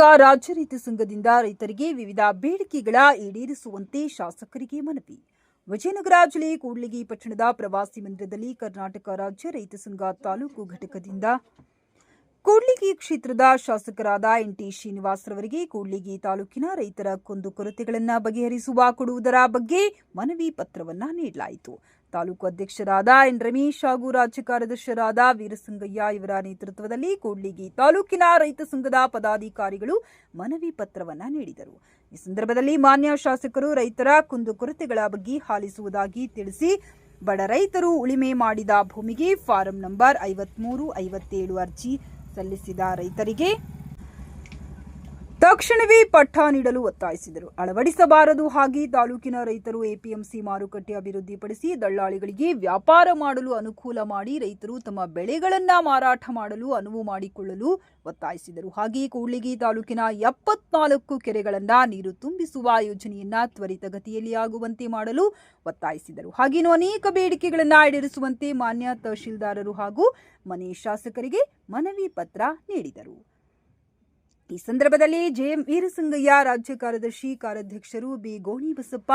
ರಾಜ್ಯ ರೈತ ಸಂಘದಿಂದ ರೈತರಿಗೆ ವಿವಿಧ ಬೇಡಿಕೆಗಳ ಈಡೇರಿಸುವಂತೆ ಶಾಸಕರಿಗೆ ಮನವಿ. ವಿಜಯನಗರ ಜಿಲ್ಲೆ ಕೂಡ್ಲಿಗಿ ಪಟ್ಟಣದ ಪ್ರವಾಸಿ ಮಂದಿರದಲ್ಲಿ ಕರ್ನಾಟಕ ರಾಜ್ಯ ರೈತ ಸಂಘ ತಾಲೂಕು ಘಟಕದಿಂದ ಕೂಡ್ಲಿಗಿ ಕ್ಷೇತ್ರದ ಶಾಸಕರಾದ ಎನ್ ಟಿ ಶ್ರೀನಿವಾಸರವರಿಗೆ ಕೂಡ್ಲಿಗಿ ತಾಲೂಕಿನ ರೈತರ ಕುಂದುಕೊರತೆಗಳನ್ನು ಬಗೆಹರಿಸುವ ಕೊಡುವುದರ ಬಗ್ಗೆ ಮನವಿ ಪತ್ರವನ್ನು ನೀಡಲಾಯಿತು. ತಾಲೂಕು ಅಧ್ಯಕ್ಷರಾದ ಎನ್ ರಮೇಶ್ ಹಾಗೂ ರಾಜ್ಯ ಕಾರ್ಯದರ್ಶಿಯರಾದ ವೀರಸಂಗಯ್ಯ ಇವರ ನೇತೃತ್ವದಲ್ಲಿ ಕೂಡ್ಲಿಗಿ ತಾಲೂಕಿನ ರೈತ ಸಂಘದ ಪದಾಧಿಕಾರಿಗಳು ಮನವಿ ಪತ್ರವನ್ನ ನೀಡಿದರು. ಈ ಸಂದರ್ಭದಲ್ಲಿ ಮಾನ್ಯ ಶಾಸಕರು ರೈತರ ಕುಂದುಕೊರತೆಗಳ ಬಗ್ಗೆ ಹಾಲಿಸುವುದಾಗಿ ತಿಳಿಸಿ, ಬಡ ರೈತರು ಉಳಿಮೆ ಮಾಡಿದ ಭೂಮಿಗೆ ಫಾರಂ ನಂಬರ್ ಐವತ್ಮೂರು, ಐವತ್ತೇಳು ಅರ್ಜಿ ಸಲ್ಲಿಸಿದ ರೈತರಿಗೆ ತಕ್ಷಣವೇ ಪಟ್ಟ ನೀಡಲು ಒತ್ತಾಯಿಸಿದರು. ಅಳವಡಿಸಬಾರದು ಹಾಗೆ ತಾಲೂಕಿನ ರೈತರು ಎಪಿಎಂಸಿ ಮಾರುಕಟ್ಟೆ ಅಭಿವೃದ್ಧಿಪಡಿಸಿ ದಳ್ಳಾಳಿಗಳಿಗೆ ವ್ಯಾಪಾರ ಮಾಡಲು ಅನುಕೂಲ ಮಾಡಿ ರೈತರು ತಮ್ಮ ಬೆಳೆಗಳನ್ನ ಮಾರಾಟ ಮಾಡಲು ಅನುವು ಮಾಡಿಕೊಳ್ಳಲು ಒತ್ತಾಯಿಸಿದರು. ಹಾಗೆ ಕೂಡ್ಲಿಗಿ ತಾಲೂಕಿನ ಎಪ್ಪತ್ನಾಲ್ಕು ಕೆರೆಗಳನ್ನ ನೀರು ತುಂಬಿಸುವ ಯೋಜನೆಯನ್ನ ತ್ವರಿತಗತಿಯಲ್ಲಿ ಆಗುವಂತೆ ಮಾಡಲು ಒತ್ತಾಯಿಸಿದರು. ಹಾಗೇನು ಅನೇಕ ಬೇಡಿಕೆಗಳನ್ನ ಈಡೇರಿಸುವಂತೆ ಮಾನ್ಯ ತಹಶೀಲ್ದಾರರು ಹಾಗೂ ಮನೆ ಶಾಸಕರಿಗೆ ಮನವಿ ಪತ್ರ ನೀಡಿದರು. ಈ ಸಂದರ್ಭದಲ್ಲಿ ಜೆಎಂ ವೀರಸಂಗಯ್ಯ ರಾಜ್ಯ ಕಾರ್ಯದರ್ಶಿ ಕಾರ್ಯಾಧ್ಯಕ್ಷರು ಬಿ ಗೋಣಿಬಸಪ್ಪ,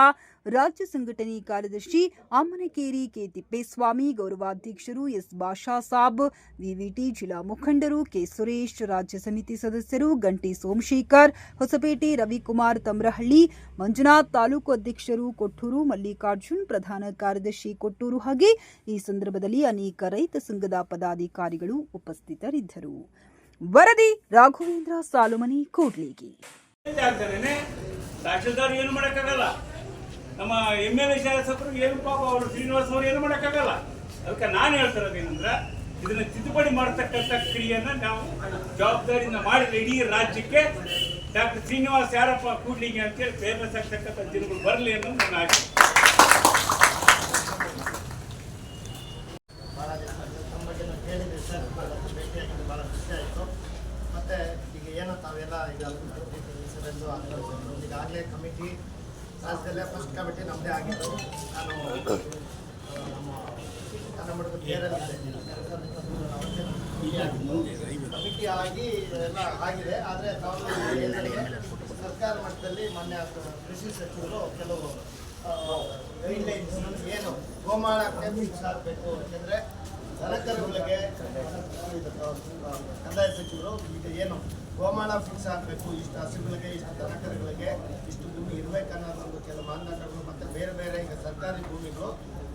ರಾಜ್ಯ ಸಂಘಟನೆ ಕಾರ್ಯದರ್ಶಿ ಅಮ್ಮನಕೇರಿ ಕೆ ತಿಪ್ಪೇಸ್ವಾಮಿ, ಗೌರವಾಧ್ಯಕ್ಷರು ಎಸ್ ಬಾಷಾ ಸಾಬ್, ವಿವಿಟಿ ಜಿಲ್ಲಾ ಮುಖಂಡರು ಕೆ ಸುರೇಶ್, ರಾಜ್ಯ ಸಮಿತಿ ಸದಸ್ಯರು ಗಂಟಿ ಸೋಮಶೇಖರ್, ಹೊಸಪೇಟೆ ರವಿಕುಮಾರ್ ತಮ್ರಹಳ್ಳಿ, ಮಂಜುನಾಥ್ ತಾಲೂಕು ಅಧ್ಯಕ್ಷರು ಕೊಟ್ಟೂರು, ಮಲ್ಲಿಕಾರ್ಜುನ್ ಪ್ರಧಾನ ಕಾರ್ಯದರ್ಶಿ ಕೊಟ್ಟೂರು ಹಾಗೆ ಈ ಸಂದರ್ಭದಲ್ಲಿ ಅನೇಕ ರೈತ ಸಂಘದ ಪದಾಧಿಕಾರಿಗಳು ಉಪಸ್ಥಿತರಿದ್ದರು. ವರದಿ ರಾಘವೇಂದ್ರ ಸಾಲುಮನಿ ಕೂಡ್ಲಿಗಿ. ತಹಶೀಲ್ದಾರ್ ಏನು ಮಾಡೋಕ್ಕಾಗಲ್ಲ. ನಮ್ಮ ಎಂ ಎಲ್ ಎ ಶಾಸಕರು ಏನು ಪಾಪ ಅವರು ಶ್ರೀನಿವಾಸ್ ಅವರು ಏನು ಮಾಡೋಕ್ಕಾಗಲ್ಲ. ಅದಕ್ಕೆ ನಾನು ಹೇಳ್ತಿರೋದು ಏನಂದ್ರೆ ಇದನ್ನ ತಿದ್ದುಪಡಿ ಮಾಡತಕ್ಕಂಥ ಕ್ರಿಯೆಯನ್ನು ನಾವು ಜವಾಬ್ದಾರಿಯಿಂದ ಮಾಡಿದ್ರೆ ಇಡೀ ರಾಜ್ಯಕ್ಕೆ ಡಾಕ್ಟರ್ ಶ್ರೀನಿವಾಸ್ ಯಾರಪ್ಪ ಕೂಡ್ಲಿಗೆ ಅಂತೇಳಿ ಫೇಮಸ್ ಆಗ್ತಕ್ಕಂಥ ದಿನಗಳು ಬರಲಿ ಅನ್ನೋದು ನನ್ನ ಆಶೆ ಭಾಳ ದಿನ ನಮ್ಮ ಬಗ್ಗೆ ಕೇಳಿದ್ರಿ ಸರ್ ಭಾಳ ಭೇಟಿಯಾಗಿದ್ದು ಭಾಳ ಖುಷಿ ಆಯಿತು ಮತ್ತು ಈಗ ಏನೋ ತಾವೆಲ್ಲ ಈಗ ಹೆಸರೆಂದು ಆಂದೋಲನ ಈಗಾಗಲೇ ಕಮಿಟಿ ರಾಜ್ಯದಲ್ಲೇ ಫಸ್ಟ್ ಕಮಿಟಿ ನಮ್ಮದೇ ಆಗಿತ್ತು ನಾನು ನಮ್ಮ ಕನ್ನಡ ಕಮಿಟಿ ಆಗಿ ಎಲ್ಲ ಆಗಿದೆ. ಆದರೆ ನಾವು ಸರ್ಕಾರ ಮಟ್ಟದಲ್ಲಿ ಮಾನ್ಯ ಕೃಷಿ ಸಚಿವರು ಕೆಲವು ಗೈಡ್ಲೈನ್ಸ್ ಏನು ಗೋಮಾಳ ಫಿಕ್ಸ್ ಆಗಬೇಕು ಕಂದಾಯ ಸಚಿವರು ಈಗ ಏನು ಗೋಮಾಳ ಫಿಕ್ಸ್ ಆಗಬೇಕು, ಇಷ್ಟು ಹಸುಗಳಿಗೆ, ಇಷ್ಟು ದನಕರುಗಳಿಗೆ, ಇಷ್ಟು ಭೂಮಿ ಇರಬೇಕನ್ನೋದು ಒಂದು ಕೆಲವು ಮಾನದಂಡಗಳು ಮತ್ತು ಬೇರೆ ಬೇರೆ ಈಗ ಸರ್ಕಾರಿ ಭೂಮಿಗಳು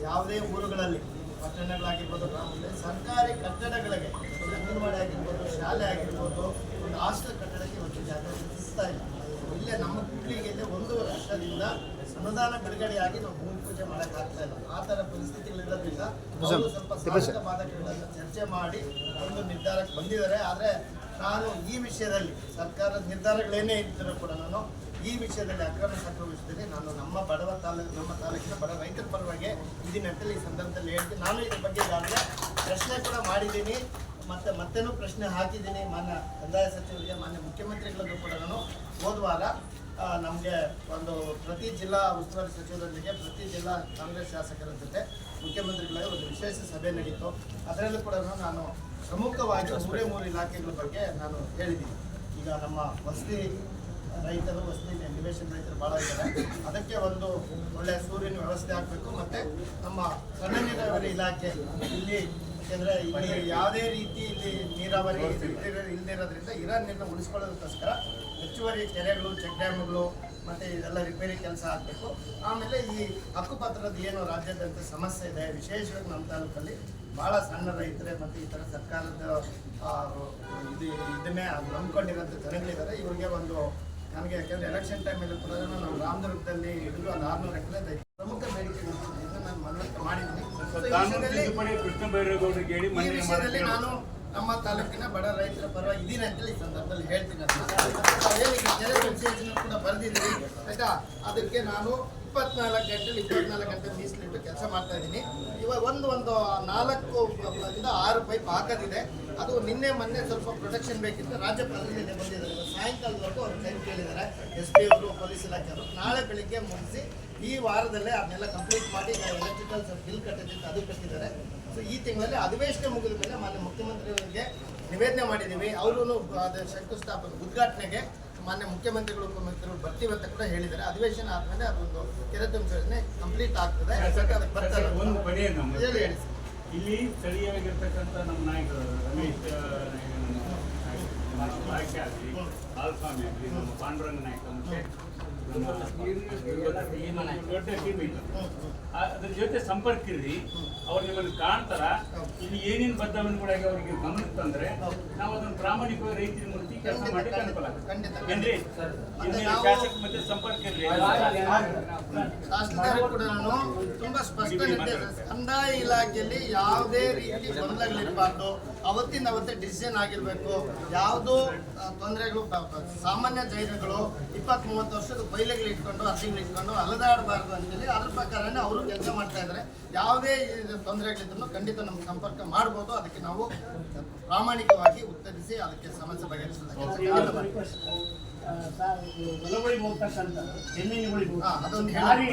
ಯಾವುದೇ ಊರುಗಳಲ್ಲಿ, ಪಟ್ಟಣಗಳಾಗಿರ್ಬೋದು ಗ್ರಾಮದಲ್ಲಿ ಸರ್ಕಾರಿ ಕಟ್ಟಡಗಳಿಗೆ, ಅಂಗನವಾಡಿ ಆಗಿರ್ಬೋದು, ಶಾಲೆ ಆಗಿರ್ಬೋದು, ಒಂದು ಹಾಸ್ಟೆಲ್ ಕಟ್ಟಡಕ್ಕೆ ಒಂದು ಜಾಗ ಸಿಗ್ತಾ ಇಲ್ಲ ಇಲ್ಲೇ ನಮ್ಮ ಕೂಡಲಿಗೆ ಒಂದು ವರ್ಷದಿಂದ ಅನುದಾನ ಬಿಡುಗಡೆಯಾಗಿ ನಾವು ಭೂಮಿ ಪೂಜೆ ಮಾಡೋಕ್ಕಾಗ್ತಾ ಇಲ್ಲ. ಆ ಥರ ಪರಿಸ್ಥಿತಿಗಳಿರೋದ್ರಿಂದ ಅವರು ಸ್ವಲ್ಪ ಬಾಧಕಗಳನ್ನು ಚರ್ಚೆ ಮಾಡಿ ಒಂದು ನಿರ್ಧಾರಕ್ಕೆ ಬಂದಿದ್ದಾರೆ. ಆದರೆ ನಾನು ಈ ವಿಷಯದಲ್ಲಿ ಸರ್ಕಾರದ ನಿರ್ಧಾರಗಳೇನೇ ಇದ್ದರೂ ಕೂಡ ನಾನು ಈ ವಿಷಯದಲ್ಲಿ ಅಕ್ರಮ ವಿಷಯದಲ್ಲಿ ನಾನು ನಮ್ಮ ಬಡವ ತಾಲೂಕು ನಮ್ಮ ತಾಲೂಕಿನ ಬಡ ರೈತರ ಪರವಾಗಿ ಇದೀನಿ ಅಂತೇಳಿ ಈ ಸಂದರ್ಭದಲ್ಲಿ ಹೇಳ್ತೀನಿ. ನಾನು ಇದ್ರ ಬಗ್ಗೆ ಈಗಾಗಲೇ ಪ್ರಶ್ನೆ ಕೂಡ ಮಾಡಿದ್ದೀನಿ. ಮತ್ತೆ ಮತ್ತೇನೂ ಪ್ರಶ್ನೆ ಹಾಕಿದ್ದೀನಿ ಮಾನ್ಯ ಕಂದಾಯ ಸಚಿವರಿಗೆ, ಮಾನ್ಯ ಮುಖ್ಯಮಂತ್ರಿಗಳಿಗೂ ಕೂಡ ನಾನು ಹೋದ ವಾರ ನಮಗೆ ಒಂದು ಪ್ರತಿ ಜಿಲ್ಲಾ ಉಸ್ತುವಾರಿ ಸಚಿವರೊಂದಿಗೆ, ಪ್ರತಿ ಜಿಲ್ಲಾ ಕಾಂಗ್ರೆಸ್ ಶಾಸಕರ ಜೊತೆ ಮುಖ್ಯಮಂತ್ರಿಗಳಿಗೆ ಒಂದು ವಿಶೇಷ ಸಭೆ ನಡೀತು. ಅದರಲ್ಲೂ ಕೂಡ ನಾನು ಪ್ರಮುಖವಾಗಿ ಮೂರೇ ಮೂರು ಇಲಾಖೆಗಳ ಬಗ್ಗೆ ನಾನು ಹೇಳಿದ್ದೀನಿ. ಈಗ ನಮ್ಮ ವಸತಿ ರೈತರು ರೈತರು ಭಾಳ ಇದ್ದಾರೆ ಅದಕ್ಕೆ ಒಂದು ಒಳ್ಳೆಯ ಸೂರ್ಯನ ವ್ಯವಸ್ಥೆ ಆಗಬೇಕು ಮತ್ತು ನಮ್ಮ ಸಣ್ಣ ನೀರಾವರಿ ಇಲಾಖೆ ಇಲ್ಲಿ ಯಾಕೆಂದರೆ ಇಲ್ಲಿ ಯಾವುದೇ ರೀತಿ ಇಲ್ಲಿ ನೀರಾವರಿ ಇಲ್ಲದೇ ಇರೋದ್ರಿಂದ ಇರೋ ನೀರನ್ನ ಉಳಿಸ್ಕೊಳ್ಳೋದಕ್ಕೋಸ್ಕರ ಹೆಚ್ಚುವರಿ ಕೆರೆಗಳು ಚೆಕ್ ಡ್ಯಾಮ್ಗಳು ಮತ್ತು ಇದೆಲ್ಲ ರಿಪೇರಿ ಕೆಲಸ ಆಗಬೇಕು. ಆಮೇಲೆ ಈ ಹಕ್ಕುಪತ್ರದ ಏನು ರಾಜ್ಯಾದ್ಯಂತ ಸಮಸ್ಯೆ ಇದೆ, ವಿಶೇಷವಾಗಿ ನಮ್ಮ ತಾಲೂಕಲ್ಲಿ ಭಾಳ ಸಣ್ಣ ರೈತರೇ ಮತ್ತು ಈ ಥರ ಸರ್ಕಾರದ ಇದು ಇದನ್ನೇ ನಂಬ್ಕೊಂಡಿರೋಂಥ ಜನಗಳಿದ್ದಾರೆ. ಇವರಿಗೆ ಒಂದು ನನಗೆ ಯಾಕೆಂದರೆ ಎಲೆಕ್ಷನ್ ಟೈಮಲ್ಲಿ ಕೂಡ ನಾವು ರಾಮದುರ್ಗದಲ್ಲಿ ಹಿಡಿದು ಒಂದು ಆರುನೂರು ಎಕರೆ ಪ್ರಮುಖ ಬೇಡಿಕೆಗಳು ನಾನು ಮನವರಿಕೆ ಮಾಡಿದ್ದೀನಿ. ಈ ವಿಷಯದಲ್ಲಿ- ನಾನು ನಮ್ಮ ತಾಲೂಕಿನ ಬಡ ರೈತರ ಪರವಾಗಿ ಇದ್ದೀನಿ ಅಂತೇಳಿ ಈ ಸಂದರ್ಭದಲ್ಲಿ ಹೇಳ್ತೀನಿ ಅಂತ ಕೂಡ ಬರೆದಿದ್ದೀನಿ ಆಯ್ತಾ? ಅದಕ್ಕೆ ನಾನು ಇಪ್ಪತ್ನಾಲ್ಕು ಗಂಟೆಲಿ ಇಪ್ಪತ್ನಾಲ್ಕು ಗಂಟೆ ಮೀಸಲಿಟ್ಟು ಕೆಲಸ ಮಾಡ್ತಾ ಇದ್ದೀನಿ. ಇವಾಗ ಒಂದು ಒಂದು ನಾಲ್ಕು ಆರು ಪೈಪ್ ಹಾಕೋದಿದೆ. ಅದು ನಿನ್ನೆ, ಮೊನ್ನೆ ಸ್ವಲ್ಪ ಪ್ರೊಟೆಕ್ಷನ್ ಬೇಕಿತ್ತು. ರಾಜ್ಯಪಾಲರು ನಿನ್ನೆ ಬಂದಿದ್ದಾರೆ. ಸಾಯಂಕಾಲದವರೆಗೂ ಅವ್ರು ಟೈಮ್ ಕೇಳಿದ್ದಾರೆ. ಎಸ್ ಪಿ ಅವರು, ಪೊಲೀಸ್ ಇಲಾಖೆಯವರು ನಾಳೆ ಬೆಳಿಗ್ಗೆ ಮುಗಿಸಿ ಈ ವಾರದಲ್ಲೇ ಅದನ್ನೆಲ್ಲ ಕಂಪ್ಲೀಟ್ ಮಾಡಿ ಎಲೆಕ್ಟ್ರಿಕಲ್ ಬಿಲ್ ಕಟ್ಟಿದ್ದು ಅದು ಕಟ್ಟಿದ್ದಾರೆ. ಸೊ ಈ ತಿಂಗಳಲ್ಲಿ ಅಧಿವೇಶನ ಮುಗಿದ ಮೇಲೆ ಮಾನ್ಯ ಮುಖ್ಯಮಂತ್ರಿಯವರಿಗೆ ನಿವೇದನೆ ಮಾಡಿದ್ದೀವಿ. ಅವರು ಅದು ಶಂಕುಸ್ಥಾಪನೆ ಉದ್ಘಾಟನೆಗೆ ಮಾನ್ಯ ಮುಖ್ಯಮಂತ್ರಿಗಳು ಉಪಮುಖ್ಯಮಂತ್ರಿಗಳು ಬರ್ತೀವಿ ಅಂತ ಕೂಡ ಹೇಳಿದ್ದಾರೆ. ಅಧಿವೇಶನ ಆದ್ಮೇಲೆ ಅದೊಂದು ಕೆರೆ ಯೋಜನೆ ಕಂಪ್ಲೀಟ್ ಆಗ್ತದೆ. ಒಂದು ಕೊನೆಯ ನಮ್ಮ ಹೇಳಿ ಹೇಳಿ. ಸರ್. ಇಲ್ಲಿ ಸ್ಥಳೀಯವಾಗಿರ್ತಕ್ಕಂಥ ನಮ್ಮ ನಾಯಕರು ರಮೇಶ್ ನಾಯಕ ಆಗಲಿ ಆಲ್ಫಾಮಿ ಆಗಲಿ ನಮ್ಮ ಪಾಂಡುರಂಗ ನಾಯಕ ಮತ್ತೆ ಅದ್ರ ಜೊತೆ ಸಂಪರ್ಕ ಇರ್ರಿ. ಅವ್ರು ನಿಮ್ಮನ್ನು ಕಾಣ್ತಾರ. ಇಲ್ಲಿ ಏನೇನು ಕೂಡ ಅವರಿಗೆ ಗಮನಕ್ಕೆ ತಂದ್ರೆ ನಾವು ಅದನ್ನು ಪ್ರಾಮಾಣಿಕವಾಗಿ ರೈತರ ಮೂರ್ತಿ ಕೆಲಸ ಮಾಡಿ ಅನುಕೂಲ. ಏನ್ರಿ? ಶಾಸಕ ಮತ್ತೆ ಸಂಪರ್ಕ ಇರ್ರಿ. ಕೂಡ ತುಂಬಾ ಸ್ಪಷ್ಟ ಕಂದಾಯ ಇಲಾಖೆಯಲ್ಲಿ ಯಾವುದೇ ರೀತಿ ಗೊಂದಲಗಳಿರಬಾರ್ದು. ಅವತ್ತಿನ ಅವತ್ತೇ ಡಿಸಿಷನ್ ಆಗಿರ್ಬೇಕು. ಯಾವುದು ತೊಂದರೆಗಳು ಸಾಮಾನ್ಯ ಜೈನಗಳು ಇಪ್ಪತ್ತ್ ಮೂವತ್ತು ವರ್ಷದ ಇಟ್ಕೊಂಡು ಹಸಿಗಳು ಇಟ್ಕೊಂಡು ಅಲದಾಡಬಾರ್ದು ಅಂತೇಳಿ ಅದ್ರ ಪ್ರಕಾರನೇ ಅವರು ಕೆಲಸ ಮಾಡ್ತಾ ಇದ್ದಾರೆ ಯಾವುದೇ ತೊಂದರೆಗಳಿದ್ರು ಖಂಡಿತ ನಮ್ಗೆ ಸಂಪರ್ಕ ಮಾಡ್ಬೋದು. ಅದಕ್ಕೆ ನಾವು ಪ್ರಾಮಾಣಿಕವಾಗಿ ಉತ್ತರಿಸಿ ಅದಕ್ಕೆ ಸಮಸ್ಯೆ ಬಗೆಹರಿಸೋದಕ್ಕೆ ಅದೊಂದು ಹೇಳಿ.